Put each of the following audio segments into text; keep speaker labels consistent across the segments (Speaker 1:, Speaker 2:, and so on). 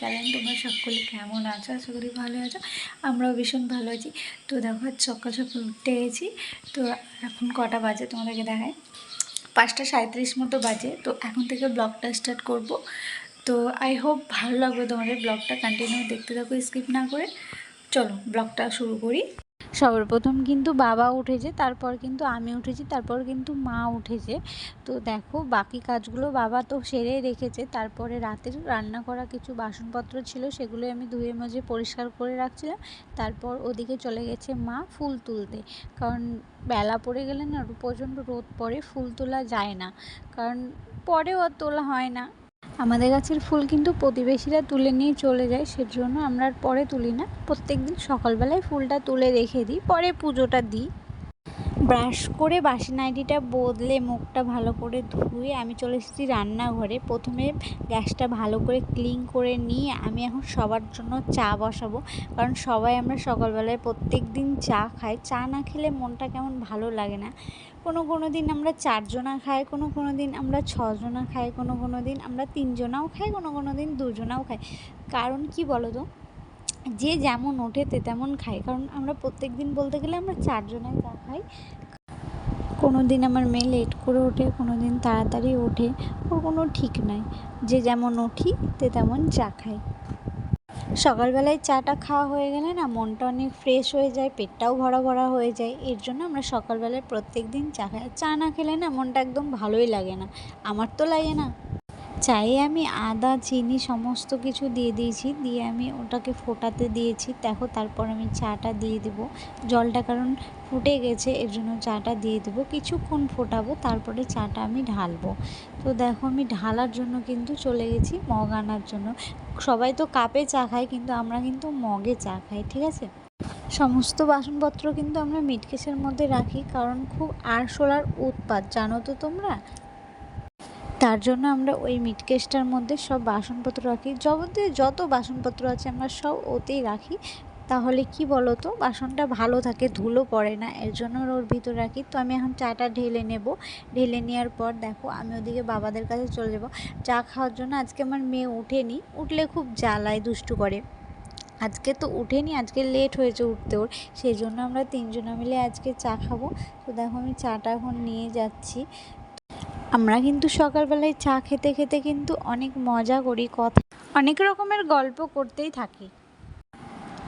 Speaker 1: Channel, তোমরা সকলে কেমন আছো? আশা করি ভালো আছো। আমরাও ভীষণ ভালো আছি। তো দেখো সকাল সকাল উঠতে গেছি তো এখন কটা বাজে তোমাদেরকে দেখায় পাঁচটা সাঁত্রিশ মতো বাজে। তো এখন থেকে ব্লগটা স্টার্ট করব। তো আই হোপ ভালো লাগবে তোমাদের ব্লগটা। কন্টিনিউ দেখতে থাকো, স্কিপ না করে। চলো, ব্লগটা শুরু করি। সর্বপ্রথম কিন্তু বাবা উঠেছে, তারপর কিন্তু আমি উঠেছি, তারপর কিন্তু মা উঠেছে। তো দেখো, বাকি কাজগুলো বাবা তো সেরে রেখেছে, তারপরে রাতের রান্না করা কিছু বাসনপত্র ছিল সেগুলো আমি ধুয়ে মাঝে পরিষ্কার করে রাখছিলাম। তারপর ওদিকে চলে গেছে মা ফুল তুলতে। কারণ বেলা পড়ে গেলে না প্রচণ্ড রোদ পড়ে, ফুল তোলা যায় না। কারণ পরেও আর তোলা হয় না। আমাদের গাছের ফুল কিন্তু প্রতিবেশীরা তুলে নিয়ে চলে যায়, সেজন্য আমরা আর পরে তুলি না। প্রত্যেক দিন সকালবেলায় ফুলটা তুলে রেখে দিই, পরে পুজোটা দিই। ব্রাশ করে বাসি নাইটিটা বদলে মুখটা ভালো করে ধুয়ে আমি চলে এসেছি রান্নাঘরে। প্রথমে গ্যাসটা ভালো করে ক্লিন করে নিয়ে আমি এখন সবার জন্য চা বসাবো। কারণ সবাই আমরা সকালবেলায় প্রত্যেক দিন চা খাই। চা না খেলে মনটা কেমন ভালো লাগে না। কোনো কোনো দিন আমরা চারজনা খাই, কোনো কোনো দিন আমরা ছজনা খাই, কোনো কোনো দিন আমরা তিনজনাও খাই, কোনো কোনো দিন দুজনাও খাই। কারণ কি বলো তো যে যেমন ওঠে তে তেমন খাই কারণ আমরা প্রত্যেক দিন বলতে গেলে আমরা চারজনাই চা খাই। কোনো দিন আমার মেয়ে লেট করে ওঠে, কোনো দিন তাড়াতাড়ি ওঠে, ওর কোনো ঠিক নাই। যে যেমন উঠি, তে তেমন চা খাই। সকালবেলায় চাটা খাওয়া হয়ে গেলে না মনটা অনেক ফ্রেশ হয়ে যায়, পেটটাও ভরা ভরা হয়ে যায়। এর জন্য আমরা সকালবেলায় প্রত্যেক দিন চা খাই। চা না খেলে না মনটা একদম ভালোই লাগে না। আমার তো লাগে না। চায়ে আমি আদা, চিনি সমস্ত কিছু দিয়ে দিয়েছি। দিয়ে আমি ওটাকে ফোটাতে দিয়েছি। দেখো, তারপর আমি চাটা দিয়ে দেব। জলটা কারণ ফুটে গেছে, এর জন্য চাটা দিয়ে দেবো। কিছুক্ষণ ফোটাবো, তারপরে চাটা আমি ঢালবো। তো দেখো, আমি ঢালার জন্য কিন্তু চলে গেছি, মগ আনার জন্য। সবাই তো কাপে চা খায়, কিন্তু আমরা কিন্তু মগে চা খাই, ঠিক আছে? সমস্ত বাসনপত্র কিন্তু আমরা মিটকেসের মধ্যে রাখি, কারণ খুব আরশোলার উৎপাত, জানো তো তোমরা? তার জন্য আমরা ওই মিটকেসটার মধ্যে সব বাসনপত্র রাখি। যাবতীয় যত বাসনপত্র আছে আমরা সব ওতেই রাখি। তাহলে কি বলো তো বাসনটা ভালো থাকে, ধুলো পড়ে না, এর জন্য ওর ভিতর রাখি। তো আমি এখন চাটা ঢেলে নেব। ঢেলে নেওয়ার পর দেখো, আমি ওদিকে বাবাদের কাছে চলে যাব। চা খাওয়ার জন্য আজকে আমার মেয়ে ওঠেনি উঠলে খুব জ্বালায়, দুষ্টু করে। আজকে তো উঠেনি, আজকে লেট হয়েছে উঠতে ওর। সেই জন্য আমরা তিনজনা মিলে আজকে চা খাব। তো দেখো আমি চাটা এখন নিয়ে যাচ্ছি। আমরা কিন্তু সকালবেলায় চা খেতে খেতে কিন্তু অনেক মজা করি, কথা অনেক রকমের গল্প করতেই থাকি।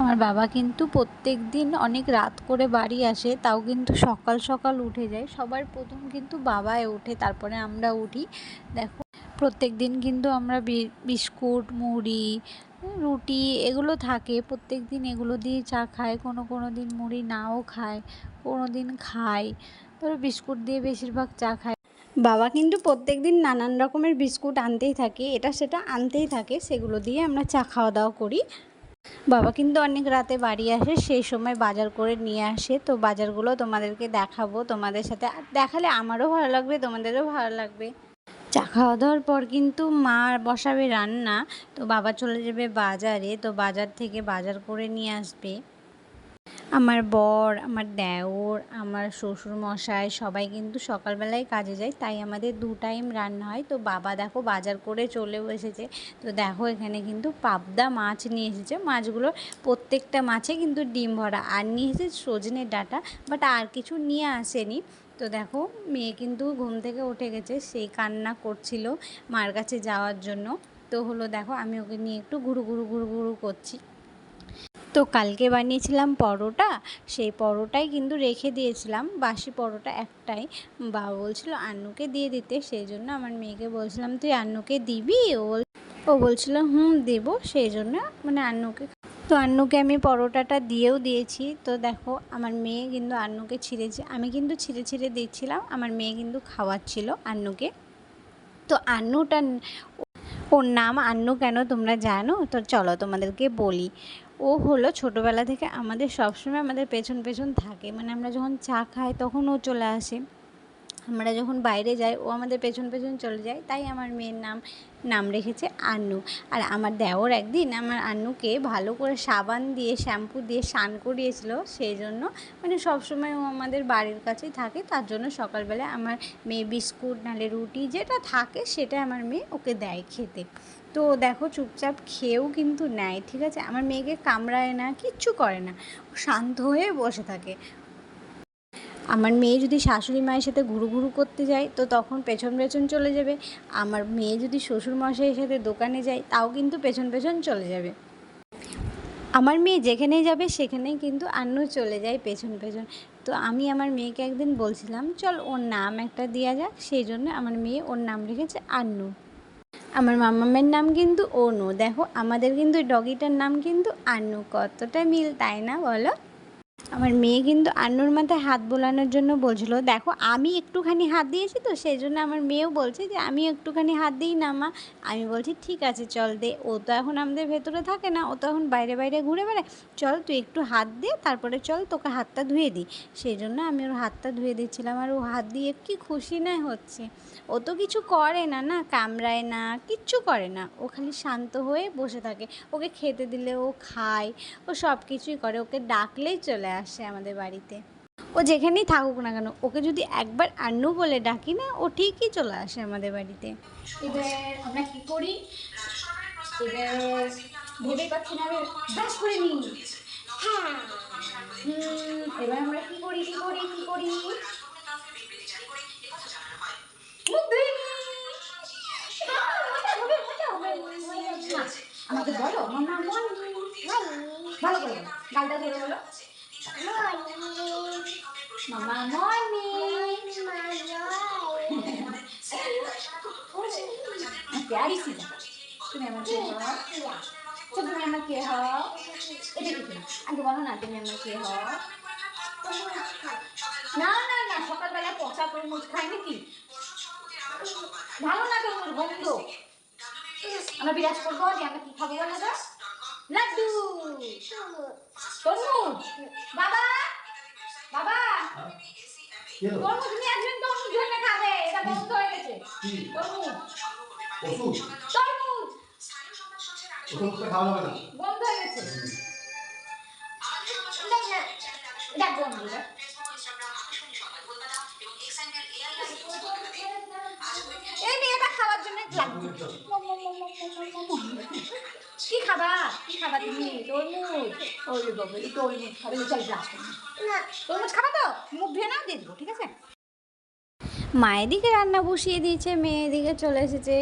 Speaker 1: আমার বাবা কিন্তু প্রত্যেক দিন অনেক রাত করে বাড়ি আসে, তাও কিন্তু সকাল সকাল উঠে যায়। সবার প্রথম কিন্তু বাবাই ওঠে, তারপরে আমরা উঠি। দেখো প্রত্যেক দিন কিন্তু আমরা বিস্কুট, মুড়ি রুটি এগুলো থাকে। প্রত্যেক দিন এগুলো দিয়ে চা খায়, কোনো কোনো দিন মুড়ি নাও খায়, কোনো দিন খায়। ধরো বিস্কুট দিয়ে বেশিরভাগ চা খায়। বাবা কিন্তু প্রত্যেক দিন নানান রকমের বিস্কুট আনতেই থাকে, এটা সেটা আনতেই থাকে, সেগুলো দিয়ে আমরা চা খাওয়া দাওয়া করি। বাবা কিন্তু অনেক রাতে বাড়ি আসে, সেই সময় বাজার করে নিয়ে আসে, তো বাজারগুলো তোমাদেরকে দেখাবো, তোমাদের সাথে দেখালে আমারও ভালো লাগবে, তোমাদেরও ভালো লাগবে। চা খাওয়া দাওয়ার পর কিন্তু মা বসাবে রান্না, তো বাবা চলে যাবে বাজারে, তো বাজার থেকে বাজার করে নিয়ে আসবে। আমার বর, আমার দেওর, আমার শ্বশুর মশাই সবাই কিন্তু সকালবেলায় কাজে যায়। তাই আমাদের দু টাইম রান্না হয়। তো বাবা দেখো বাজার করে চলেও এসেছে। তো দেখো এখানে কিন্তু পাবদা মাছ নিয়ে এসেছে। মাছগুলো প্রত্যেকটা মাছে কিন্তু ডিম ভরা। আর নিয়ে এসেছে সজনের ডাটা বাট আর কিছু নিয়ে আসেনি। তো দেখো মেয়ে কিন্তু ঘুম থেকে উঠে গেছে। সেই কান্না করছিল মার কাছে যাওয়ার জন্য। তো হলো দেখো আমি ওকে নিয়ে একটু ঘুরু ঘুরু ঘুরু ঘুরু করছি। তো কালকে বানিয়েছিলাম পরোটা, সেই পরোটাই কিন্তু রেখে দিয়েছিলাম। বাসি পরোটা একটাই। বাবা বলছিল আন্নুকে দিয়ে দিতে, সেই জন্য আমার মেয়েকে বলছিলাম, তুই আন্নুকে দিবি? ও ও বলছিল, হুম, দেবো। সেই জন্য মানে আন্নুকে তো আন্নুকে আমি পরোটাটা দিয়েও দিয়েছি। তো দেখো, আমার মেয়ে কিন্তু আন্নুকে ছিঁড়েছে আমি কিন্তু ছিঁড়ে ছিঁড়ে দিচ্ছিলাম, আমার মেয়ে কিন্তু খাওয়াচ্ছিল আন্নুকে। তো আন্নুটা, ওর নাম আন্নু কেন তোমরা জানো? তো চলো তোমাদেরকে বলি। ও হলো ছোটোবেলা থেকে আমাদের সবসময় আমাদের পেছন পেছন থাকে। মানে আমরা যখন চা খাই তখন ও চলে আসে। আমরা যখন বাইরে যাই ও আমাদের পেছন পেছন চলে যায়। তাই আমার মেয়ের নাম নাম রেখেছে আন্নু। আর আমার দেওর একদিন আমার আন্নুকে ভালো করে সাবান দিয়ে, শ্যাম্পু দিয়ে স্নান করিয়েছিল। সেই জন্য মানে সবসময় ও আমাদের বাড়ির কাছেই থাকে। তার জন্য সকালবেলা আমার মেয়ে বিস্কুট নালে রুটি যেটা থাকে সেটা আমার মেয়ে ওকে দেয় খেতে। তো দেখো চুপচাপ খেয়েও কিন্তু নেয়, ঠিক আছে? আমার মেয়েকে কামড়ায় না, কিচ্ছু করে না। শান্ত হয়ে বসে থাকে। আমার মেয়ে যদি শাশুড়ি মায়ের সাথে ঘুরু ঘুরু করতে যায়, তো তখন পেছন পেছন চলে যাবে। আমার মেয়ে যদি শ্বশুর মশাইয়ের সাথে দোকানে যায়, তাও কিন্তু পেছন পেছন চলে যাবে। আমার মেয়ে যেখানেই যাবে, সেখানেই কিন্তু আন্নু চলে যায় পেছন পেছন। তো আমি আমার মেয়েকে একদিন বলছিলাম, চল ওর নাম একটা দেওয়া যাক। সেই জন্য আমার মেয়ে ওর নাম রেখেছে আন্নু। আমার মামামের নাম কিন্তু অনু। দেখো, আমাদের কিন্তু ডগিটার নাম কিন্তু আনু। কতটা মিল, তাই না বলো? আমার মেয়ে কিন্তু আন্নুর মাথায় হাত বোলানোর জন্য বলছিল, দেখো, আমি একটুখানি হাত দিয়েছি তো, সেই জন্য আমার মেয়েও বলছে যে আমি একটুখানি হাত দিই না, মা। আমি বলছি, ঠিক আছে, চল দে। ও তো এখন আমাদের ভেতরে থাকে না, ও তো এখন বাইরে বাইরে ঘুরে বেড়ায়। চল, তুই একটু হাত দে, তারপরে চল, তোকে হাতটা ধুয়ে দিই। সেই জন্য আমি ওর হাতটা ধুয়ে দিচ্ছিলাম আর ও হাত দিয়ে কি খুশি না হচ্ছে। ও তো কিছু করে না না, কামড়ায় না, কিচ্ছু করে না। ও খালি শান্ত হয়ে বসে থাকে। ওকে খেতে দিলে ও খায়, ও সব কিছুই করে। ওকে ডাকলেই চলে আসে আমাদের বাড়িতে। ও যেখানেই থাকুক না কেন, ওকে যদি একবার আন্নু বলে ডাকি না, ও ঠিকই চলে আসে আমাদের বাড়িতে।
Speaker 2: করি? হবে। আমাকে বলো ভালো গালটা ধরে বলো। মামা মর্নিং প্যারি ছিল তুমি আমার কে হও তো তুমি আমার কে হও এটা কি আগে বলো না তুমি আমার কে হও না না না সকালবেলা পচা তরমুজ খাই নাকি ভালো না তরমুজ গন্ধ আমরা বিরাজ করব যে আমরা কি খাব বলো তো লাড্ডু। তরমুজ। বাবা। বাবা। তরমুজ নিয়ে আসবেন তরমুজ ধরে খাবে এটা বন্ধ হয়ে গেছে? তরমুজ। তরমুজ।
Speaker 3: ওষুধটা খাওয়া যাবে না।
Speaker 2: বন্ধ হয়ে গেছে। দেখ বন্ধ খাবা? কি খাবা তুমি? তরমুজ? ওরে বাবা এই তরমুজ খাবে চল তরমুজ খাবা তো? মুখ ধুয়ে নাও দিয়ে দেবো ঠিক আছে?
Speaker 1: মায়ের দিকে রান্না বসিয়ে দিয়েছে মেয়ের দিকে চলে এসেছে।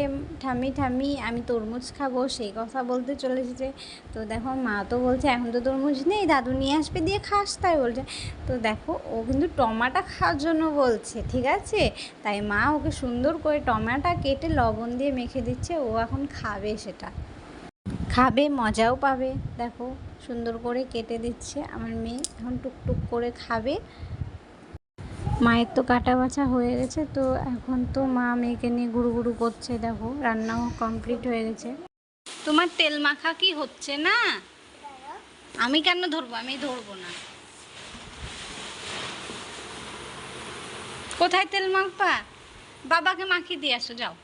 Speaker 1: ঠাম্মি ঠাম্মি আমি তরমুজ খাব সেই কথা বলতে চলে এসেছে। তো দেখো মা তো বলছে এখন তো তরমুজ নেই দাদু নিয়ে আসবে দিয়ে খাস তাই বলছে। তো দেখো ও কিন্তু টমাটা খাওয়ার জন্য বলছে ঠিক আছে? তাই মা ওকে সুন্দর করে টমাটা কেটে লবণ দিয়ে মেখে দিচ্ছে ও এখন খাবে সেটা। খাবে, মজাও পাবে। দেখো, সুন্দর করে কেটে দিচ্ছে আমার মেয়ে। এখন টুকটুক করে খাবে। মায়ের তো কাটা বাছা হয়ে গেছে, তো এখন তো মা মেয়েকে নিয়ে গুরু গুরু করছে, দেখো, রান্নাও কমপ্লিট হয়ে গেছে। তোমার তেল মাখা কি হচ্ছে না? আমি কেন ধরবো? আমি ধরবো না। কোথায় তেল মাখবা? বাবাকে মাখিয়ে দিয়ে আসো, যাও।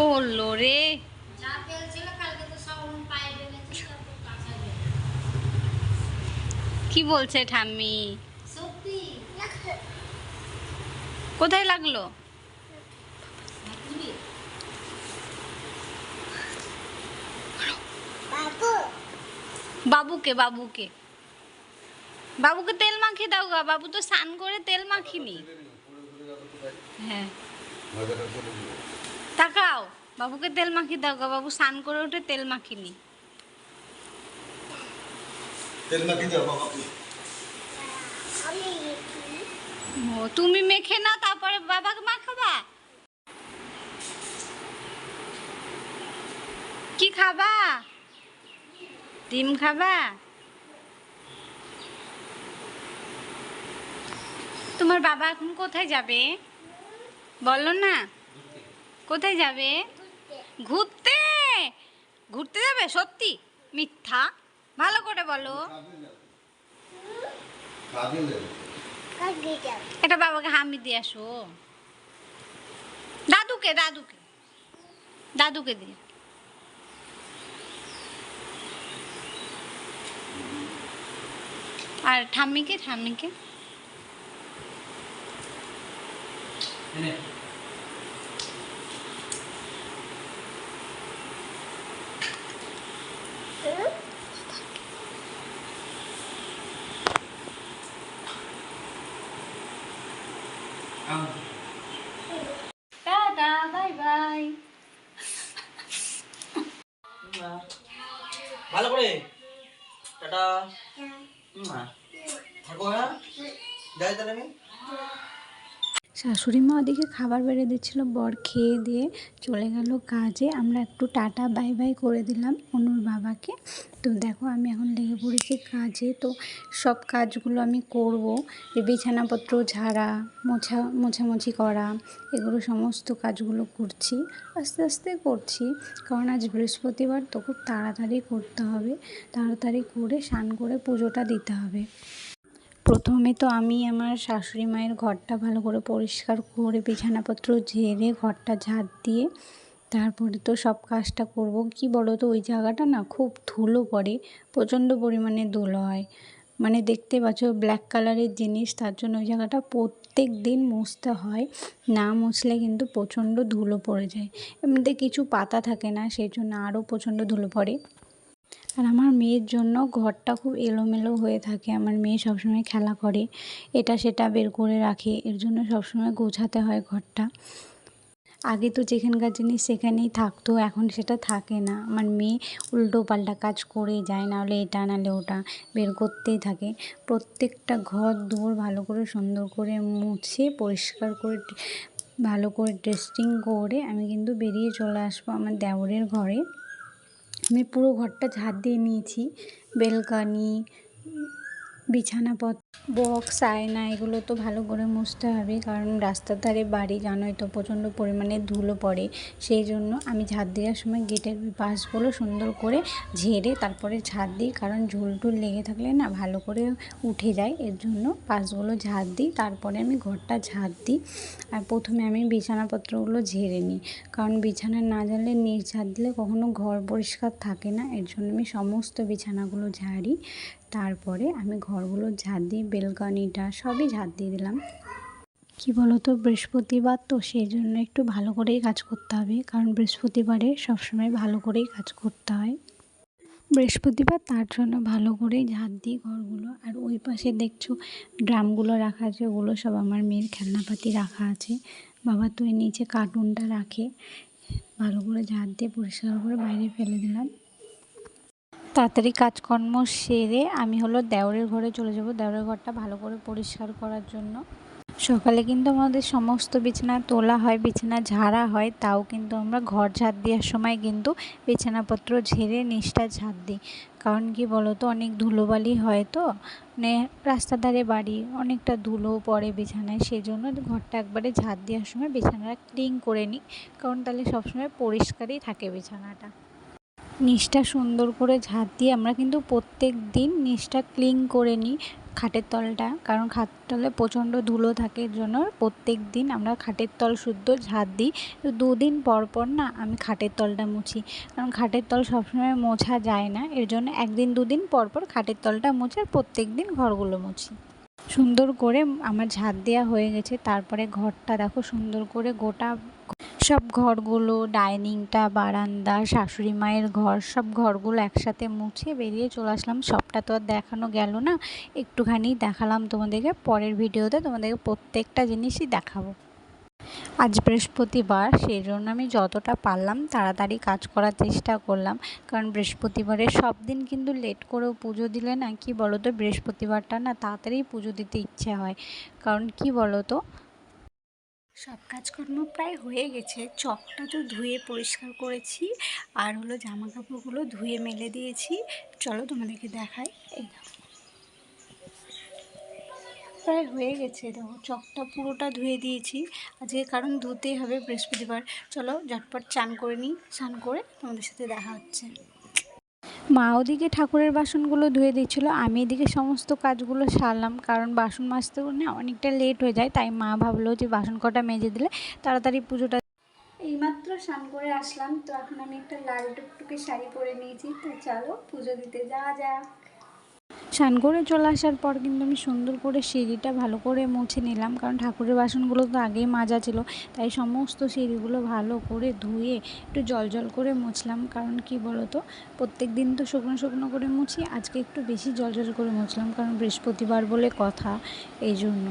Speaker 1: পড়ল রে? কি বলছে ঠাম্মি? কোথায় লাগল? বাবুকে বাবুকে। বাবুকে তেল মাখিয়ে দাও গা বাবু তো স্নান করে তেল মাখিনি হ্যাঁ। তাকাও বাবুকে তেল মাখিয়ে দাও গা বাবু স্নান করে উঠে তেল মাখিনি
Speaker 3: তেল মাখিয়ে দাও বাবাকে।
Speaker 1: ও তুমি মেখে না তারপরে বাবাকে মাখাবা? কি খাবা? ডিম খাবা? তোমার বাবা এখন কোথায় যাবে? বলো না। কোথায় যাবে? ঘুরতে। ঘুরতে? যাবে? সত্যি? মিথ্যা? ভালো করে বলো। এটা বাবাকে হামি দিয়ে আসো। দাদুকে দাদুকে। দাদুকে দিয়ে। আর ঠাম্মিকে ঠাম্মিকে
Speaker 2: টাটা বাই বাই
Speaker 4: ভালো করে টাটা মা থাকো হ্যাঁ যাই তাহলে আমি
Speaker 1: শাশুড়ি মা ওদিকে খাবার বেড়ে দিচ্ছিল, বর খেয়ে দিয়ে চলে গেল কাজে। আমরা একটু টাটা, বাই বাই করে দিলাম অনুর বাবাকে। তো দেখো আমি এখন লেগে পড়েছি কাজে, তো সব কাজগুলো আমি করব। বিছানাপত্র ঝাড়া, মোছা, মোছামুছি করা, এগুলো সমস্ত কাজগুলো করছি, আস্তে আস্তে করছি। কারণ আজ বৃহস্পতিবার, তো খুব তাড়াতাড়ি করতে হবে। তাড়াতাড়ি করে স্নান করে পুজোটা দিতে হবে। প্রথমে তো আমি আমার শাশুড়ি মায়ের ঘরটা ভালো করে পরিষ্কার করে বিছানাপত্র ঝেড়ে ঘরটা ঝাড় দিয়ে তারপরে তো সব কাজটা করব। কি বলো তো ওই জায়গাটা না খুব ধুলো পড়ে, প্রচণ্ড পরিমাণে ধুলো হয়। মানে দেখতে পাচ্ছ ব্ল্যাক কালারের জিনিস, তার জন্য ওই জায়গাটা প্রত্যেক দিন মুছতে হয়। না মুছলে কিন্তু প্রচণ্ড ধুলো পড়ে যায়। এমনিতে কিছু পাতা থাকে না সেই জন্য আরও প্রচণ্ড ধুলো পড়ে। আর আমার মেয়ের জন্য ঘরটা খুব এলোমেলো হয়ে থাকে। আমার মেয়ে সবসময় খেলা করে, এটা সেটা বের করে রাখে, এর জন্য সবসময় গোছাতে হয় ঘরটা। আগে তো যেখানকার জিনিস সেখানেই থাকতো, এখন সেটা থাকে না। আমার মেয়ে উল্টো পাল্টা কাজ করে যায়, নাহলে এটা, নাহলে ওটা, বের করতেই থাকে। প্রত্যেকটা ঘর, দুয়ার ভালো করে সুন্দর করে মুছে, পরিষ্কার করে, ভালো করে ড্রেসিং করে আমি কিন্তু বেরিয়ে চলে আসব আমার দেওরের ঘরে। আমি পুরো ঘরটা ঝাড় দিয়ে নিয়েছি। বেলকানি বিছানাপত্র বক্স আয়না এগুলো তো ভালো করে মুছতে হবে। কারণ রাস্তার ধারে বাড়ি জানোই তো প্রচণ্ড পরিমাণে ধুলো পড়ে। সেই জন্য আমি ঝাড় দেওয়ার সময় গেটের পাশগুলো সুন্দর করে ঝেড়ে তারপরে ঝাড় দিই। কারণ ঝুল টুল লেগে থাকলে না ভালো করে উঠে যায়। এর জন্য পাশগুলো ঝাড় দিই, তারপরে আমি ঘরটা ঝাড় দিই। আর প্রথমে আমি বিছানাপত্রগুলো ঝেড়ে নিই। কারণ বিছানা না ঝাড়লে নিচ ঝাড় দিলে কখনো ঘর পরিষ্কার থাকে না। এর জন্য আমি সমস্ত বিছানাগুলো ঝাড়ি। তারপরে আমি ঘরগুলো ঝাড় দিয়ে, বেলকনিটা সবই ঝাড় দিয়ে দিলাম। কি বলতো, বৃহস্পতিবার তো সেই জন্য একটু ভালো করেই কাজ করতে হবে, কারণ বৃহস্পতিবারে সবসময় ভালো করেই কাজ করতে হয়। বৃহস্পতিবার তার জন্য ভালো করেই ঝাড় দিই ঘরগুলো, আর ওই পাশে দেখছ ড্রামগুলো রাখা আছে, ওগুলো সব আমার মেয়ের খেলনাপাতি রাখা আছে। বাবা তুই নিচে কার্টুনটা রাখে, ভালো করে ঝাড় দিয়ে পরিষ্কার করে বাইরে ফেলে দিলাম। তাড়াতাড়ি কাজকর্ম সেরে আমি হলো দেওরের ঘরে চলে যাব। দেওরের ঘরটা ভালো করে পরিষ্কার করার জন্য। সকালে কিন্তু আমাদের সমস্ত বিছানা তোলা হয়, বিছানা ঝাড়া হয়, তাও কিন্তু আমরা ঘর ঝাড় দেওয়ার সময় কিন্তু বিছানাপত্র ঝেড়ে নিষ্ঠা ঝাড় দিই। কারণ কি বলো তো অনেক ধুলোবালি হয় তো মানে রাস্তার ধারে বাড়ি অনেকটা ধুলো পড়ে বিছানায় সেই জন্য ঘরটা একবারে ঝাড় দেওয়ার সময় বিছানাটা ক্লিন করে নিই। কারণ তাহলে সবসময় পরিষ্কারই থাকে বিছানাটা। নিচটা সুন্দর করে ঝাড় দিয়ে আমরা কিন্তু প্রত্যেক দিন নিচটা ক্লিন করে নিই খাটের তলটা। কারণ খাটের তলে প্রচণ্ড ধুলো থাকে জন্য প্রত্যেক দিন আমরা খাটের তল শুদ্ধ ঝাড় দিই। দুদিন পর পর না আমি খাটের তলটা মুছি। কারণ খাটের তল সবসময় মোছা যায় না, এর জন্য একদিন, দুদিন পর পর খাটের তলটা মুছে আর প্রত্যেক দিন ঘরগুলো মুছি। সুন্দর করে আমার ঝাড় দেওয়া হয়ে গেছে। তারপরে ঘরটা দেখো সুন্দর করে গোটা সব ঘরগুলো, ডাইনিংটা, বারান্দা, শাশুড়ি মায়ের ঘর, সব ঘরগুলো একসাথে মুছে বেরিয়ে চলে আসলাম। সবটা তো আর দেখানো গেল না। একটুখানি দেখালাম তোমাদেরকে। পরের ভিডিওতে তোমাদেরকে প্রত্যেকটা জিনিসই দেখাবো। আজ বৃহস্পতিবার সেই জন্য আমি যতটা পারলাম তাড়াতাড়ি কাজ করার চেষ্টা করলাম। কারণ বৃহস্পতিবারে সব দিন কিন্তু লেট করেও পুজো দিলে না, কি বলো তো বৃহস্পতিবারটা না তাড়াতাড়ি পুজো দিতে ইচ্ছে হয়। কারণ কি বলো তো সব কাজকর্ম প্রায় হয়ে গেছে। চকটা তো ধুয়ে পরিষ্কার করেছি, আর হলো জামা কাপড়গুলো ধুয়ে মেলে দিয়েছি। চলো তোমাদেরকে দেখাই। এই প্রায় হয়ে গেছে, দেখো। চকটা পুরোটা ধুয়ে দিয়েছি। আজকে কারণ ধুতেই হবে বৃহস্পতিবার। চলো ঝটপট চান করে নিই। স্নান করে তোমাদের সাথে দেখা হচ্ছে। মা ওদিকে ঠাকুরের বাসনগুলো ধুয়ে দিচ্ছিল, আমি এদিকে সমস্ত কাজগুলো সারলাম, কারণ বাসন মাজতে না অনেকটা লেট হয়ে যায়, তাই মা ভাবলো যে বাসন কটা মেজে দিলে তাড়াতাড়ি পুজোটা এইমাত্র স্নান করে আসলাম, তো এখন আমি একটা লাল টুকটুকে শাড়ি পরে নিয়েছি, তো চলো পুজো দিতে যাওয়া যাক। স্নান করে চলে আসার পর কিন্তু আমি সুন্দর করে সিঁড়িটা ভালো করে মুছে নিলাম। কারণ ঠাকুরের বাসনগুলো তো আগেই মাজা ছিল। তাই সমস্ত সিঁড়িগুলো ভালো করে ধুয়ে একটু জল জল করে মুছলাম। কারণ কি বলো তো প্রত্যেক দিন তো শুকনো শুকনো করে মুছি, আজকে একটু বেশি জল জল করে মুছলাম। কারণ বৃহস্পতিবার বলে কথা এই জন্য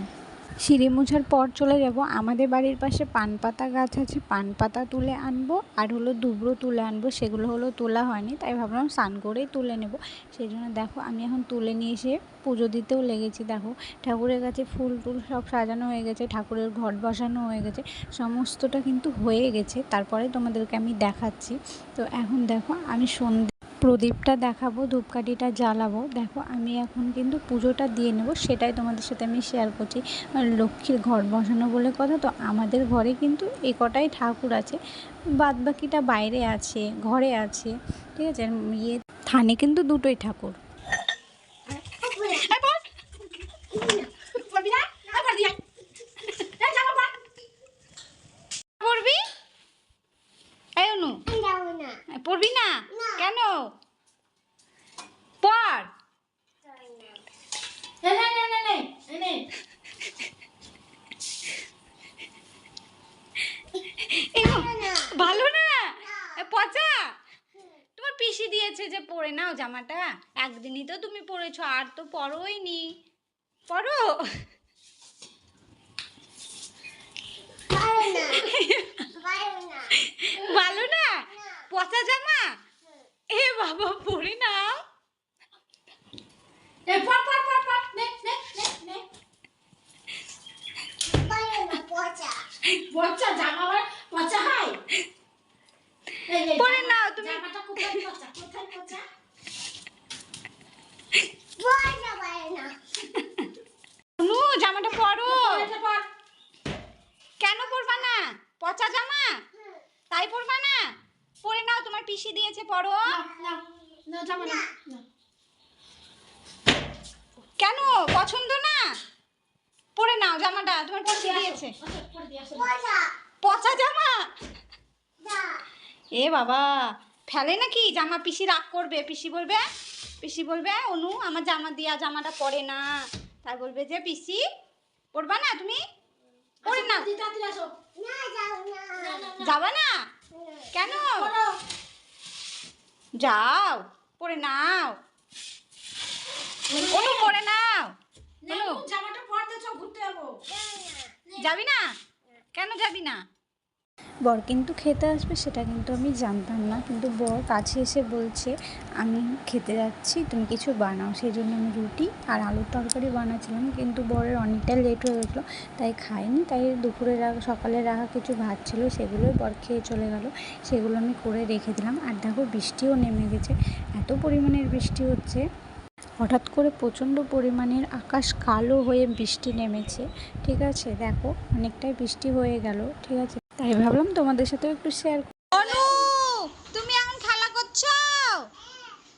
Speaker 1: সিঁড়ি মোছার পর চলে যাব। আমাদের বাড়ির পাশে পান পাতা গাছ আছে পান পাতা তুলে আনব। আর হলো দুবড়ো তুলে আনব, সেগুলো হলো তোলা হয়নি, তাই ভাবলাম স্নান করেই তুলে নেব। সেই জন্য দেখো, আমি এখন তুলে নিয়ে এসে পুজো দিতেও লেগেছি, দেখো। ঠাকুরের কাছে ফুল টুল সব সাজানো হয়ে গেছে, ঠাকুরের ঘট বসানো হয়ে গেছে, সমস্তটা কিন্তু হয়ে গেছে। তারপরে তোমাদেরকে আমি দেখাচ্ছি। তো এখন দেখো, আমি সন্ধে প্রদীপটা দেখাবো, ধূপকাঠিটা জ্বালাবো। দেখো, আমি এখন কিন্তু পুজোটা দিয়ে নেব, সেটাই তোমাদের সাথে আমি শেয়ার করছি। লক্ষ্মীর ঘর বসানো বলে কথা, তো আমাদের ঘরে কিন্তু এ কটাই ঠাকুর আছে। বাদ বাকিটা বাইরে আছে, ঘরে আছে, ঠিক আছে? ইয়ে থানে কিন্তু দুটোই ঠাকুর পড়বি এই অনু পড়বি না কেন পড় এগো, ভালো না এ, পচা তোমার পিসি দিয়েছে যে পরে নাও জামাটা। একদিনই তো তুমি পরেছো আর তো পরোই নি। পরো। ভালো না। পচা জামা? এ বাবা পরে নাও।
Speaker 5: পচা। জামা পচা হয়?
Speaker 1: পরে নাও তুমি
Speaker 5: জামাটা
Speaker 1: নু পরো।
Speaker 5: পর।
Speaker 1: কেন পরবা না? পচা জামা? তাই পরবা না? পরে নাও তোমার পিসি দিয়েছে পরো। কেন? পছন্দ না? পরে নাও জামাটা তোমার পিসি দিয়েছে। পচা। জামা? এ বাবা ফেলে নাকি? জামা পিসি রাগ করবে পিসি বলবে পিসি বলবে অনু আমার জামা দিয়া জামাটা পরে না। তাই বলবে যে পিসি পরবা না তুমি? পরে না।
Speaker 5: না।
Speaker 1: যাবা না? কেন? যাও পরে নাও। অনু পরে নাও। অনু।
Speaker 5: জামাটা পরতে ঘুরতে যাব।
Speaker 1: যাবি না? কেন যাবি না? বর কিন্তু খেতে আসবে সেটা কিন্তু আমি জানতাম না। কিন্তু বর কাছে এসে বলছে, আমি খেতে যাচ্ছি, তুমি কিছু বানাও। সেই জন্য আমি রুটি আর আলুর তরকারি বানাচ্ছিলাম। কিন্তু বরের অনেকটা লেট হয়ে গেছিল, তাই খাইনি। তাই দুপুরে রাখা সকালে রাখা কিছু ভাত ছিল, সেগুলোই বর খেয়ে চলে গেল। সেগুলো আমি করে রেখে দিলাম। আর দেখো, বৃষ্টিও নেমে গেছে। এত পরিমাণের বৃষ্টি হচ্ছে। হঠাৎ করে প্রচণ্ড পরিমাণের আকাশ কালো হয়ে বৃষ্টি নেমেছে। ঠিক আছে, দেখো, অনেকটাই বৃষ্টি হয়ে গেল। ঠিক আছে। তাই ভাবলাম তোমাদের সাথে একটু শেয়ার অনু, তুমি এখন খেলা করছ?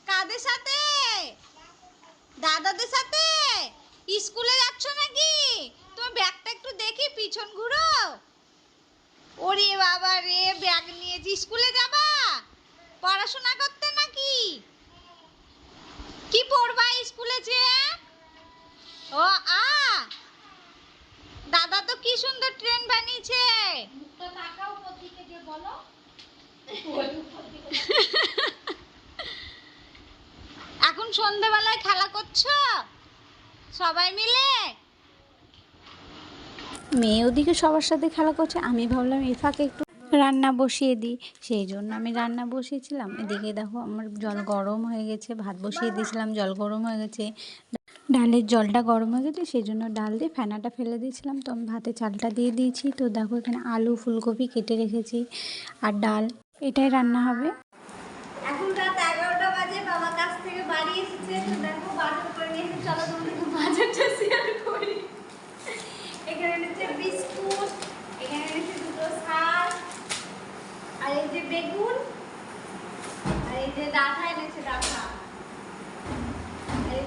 Speaker 1: কাদের সাথে? দাদাদের সাথে? স্কুলে যাচ্ছ নাকি? তোমার ব্যাগটা একটু দেখি, পিছন ঘুরো। ওরে বাবা রে, ব্যাগ নিয়েছি, স্কুলে যাবা? পড়াশোনা করতে নাকি? কি পড়বা স্কুলে যে? ও, আ দাদা তো কি সুন্দর ট্রেন বানিয়েছে। এখন সন্ধেবেলায় খেলা করছ? সবাই মিলে? মেয়ে ওদিকে সবার সাথে খেলা করছে আমি ভাবলাম এই ফাঁকে একটু রান্না বসিয়ে দিই। সেই জন্য আমি রান্না বসিয়েছিলাম। এদিকে দেখো আমার জল গরম হয়ে গেছে ভাত বসিয়ে দিয়েছিলাম জল গরম হয়ে গেছে। ডালের জলটা গরম হয়ে গেছে, সেই জন্য ডাল দিয়ে ফেনাটা ফেলে দিয়েছিলাম। তো আমি ভাতে চালটা দিয়ে দিয়েছি। তো দেখো, এখানে আলু, ফুলকপি কেটে রেখেছি আর ডাল। এটাই রান্না হবে আর এই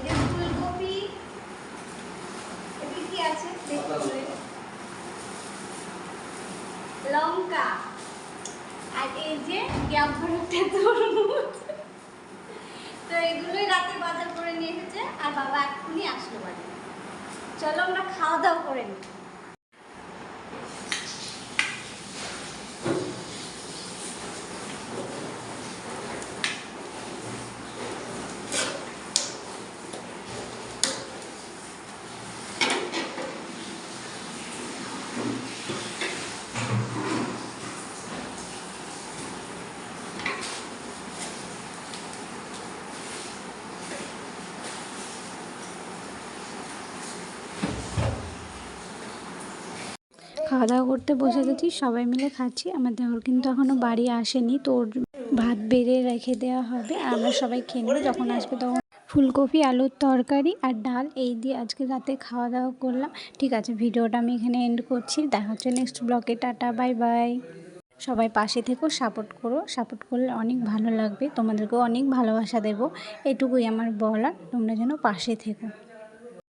Speaker 1: যে ফুলকপি এদিকে কি আছে দেখতে লঙ্কা। আর এই যে গ্যাম্পারটা তরমুজ। তো এগুলোই রাতে বাজার করে নিয়ে এসেছে, আর বাবা এক্ষুনি আসলো বাড়ি। চলো আমরা খাওয়া দাওয়া করে নিই। খাওয়া দাওয়া করতে বসে গেছি, সবাই মিলে খাচ্ছি। আমার দেওর কিন্তু এখনও বাড়ি আসেনি, তো ওর ভাত বেড়ে রেখে দেওয়া হবে। আর আমরা সবাই খেয়ে নেব যখন আসবে তখন ফুলকপি, আলুর তরকারি আর ডাল। এই দিয়ে আজকে রাতে খাওয়া দাওয়া করলাম। ঠিক আছে, ভিডিওটা আমি এখানে এন্ড করছি। দেখা হচ্ছে নেক্সট ব্লগে টাটা বাই বাই সবাই পাশে থেকেও সাপোর্ট করো। সাপোর্ট করলে অনেক ভালো লাগবে। তোমাদেরকেও অনেক ভালোবাসা দেবো। এটুকুই আমার বলার। তোমরা যেন পাশে থেকো।